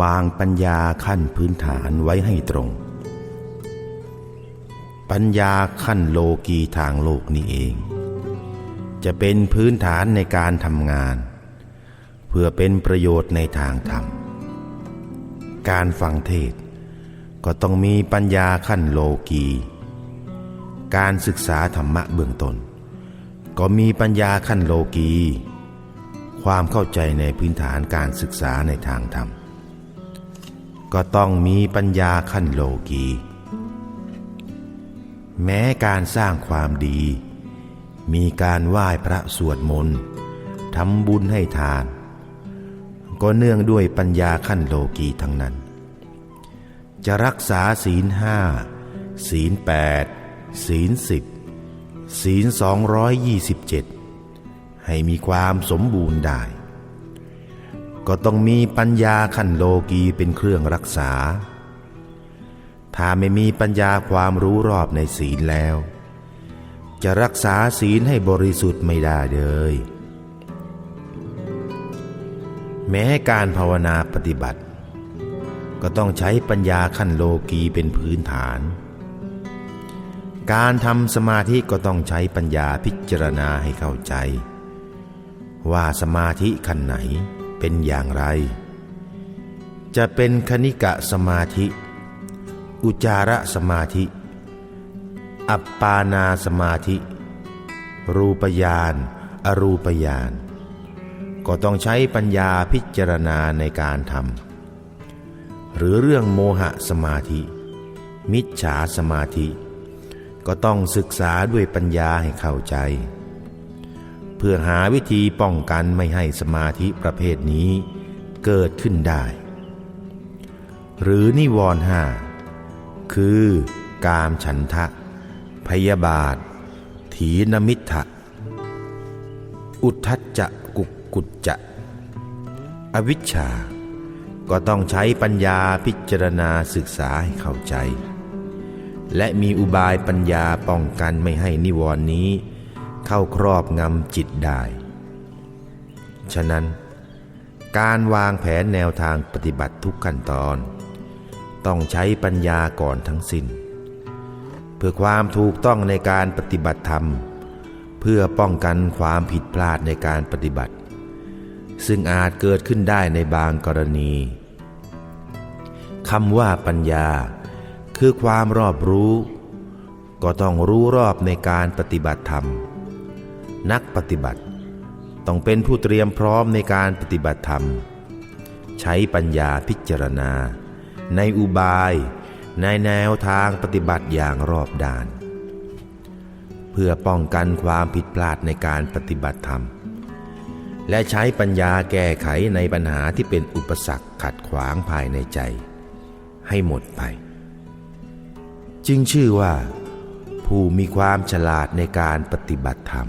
วางปัญญาขั้นพื้นฐานไว้ให้ตรง ปัญญาขั้นโลกีทางโลกนี้เอง จะเป็นพื้นฐานในการทำงาน เพื่อเป็นประโยชน์ในทางธรรม การฟังเทศก็ต้องมีปัญญาขั้นโลกี การศึกษาธรรมะเบื้องต้นก็มีปัญญาขั้นโลกี ความเข้าใจในพื้นฐานการศึกษาในทางธรรม ก็ต้องมีปัญญาขั้นโลกี แม้การสร้างความดี มีการไหว้พระสวดมนต์ทำบุญให้ทาน ก็เนื่องด้วยปัญญาขั้นโลกีทั้งนั้น จะรักษาศีลห้าศีลแปดศีลสิบศีลสองร้อยยี่สิบเจ็ดให้มีความสมบูรณ์ได้ ก็ต้องมีปัญญาขั้นโลกีเป็นเครื่องรักษา ถ้าไม่มีปัญญาความรู้รอบในศีลแล้ว จะรักษาศีลให้บริสุทธิ์ไม่ได้เลย แม้การภาวนาปฏิบัติ ก็ต้องใช้ปัญญาขั้นโลกีเป็นพื้นฐาน การทำสมาธิก็ต้องใช้ปัญญาพิจารณาให้เข้าใจ ว่าสมาธิขั้นไหน เป็นอย่างไร จะเป็นคณิกะสมาธิ อุจาระสมาธิ อัปปานาสมาธิ รูปยานอรูปยาน ก็ต้องใช้ปัญญาพิจารณาในการทำหรือเรื่องโมหะสมาธิ มิจฉาสมาธิ ก็ต้องศึกษาด้วยปัญญาให้เข้าใจ เพื่อหาวิธีป้องกันไม่ให้สมาธิประเภทนี้เกิดขึ้นได้ หรือนิวรณ์ห้าคือ กามฉันทะ พยาบาท ถีนมิทธะอุทธัจจะกุกกุจจะ อวิชชา ก็ต้องใช้ปัญญาพิจารณาศึกษาให้เข้าใจ และมีอุบายปัญญาป้องกันไม่ให้นิวรณ์นี้ เข้าครอบงำจิตได้ ฉะนั้น การวางแผนแนวทางปฏิบัติทุกขั้นตอน ต้องใช้ปัญญาก่อนทั้งสิน้น เพื่อความถูกต้องในการปฏิบัติธรรม เพื่อป้องกันความผิดพลาดในการปฏิบัติ ซึ่งอาจเกิดขึ้นได้ในบางกรณีคำว่าปัญญา คือความรอบรู้ ก็ต้องรู้รอบในการปฏิบัติธรรม นักปฏิบัติ ต้องเป็นผู้เตรียมพร้อมในการปฏิบัติธรรม ใช้ปัญญาพิจารณา ในอุบาย ในแนวทางปฏิบัติอย่างรอบด้าน เพื่อป้องกันความผิดพลาดในการปฏิบัติธรรม และใช้ปัญญาแก้ไขในปัญหาที่เป็นอุปสรรคขัดขวางภายในใจ ให้หมดไป จึงชื่อว่าผู้มีความฉลาดในการปฏิบัติธรรม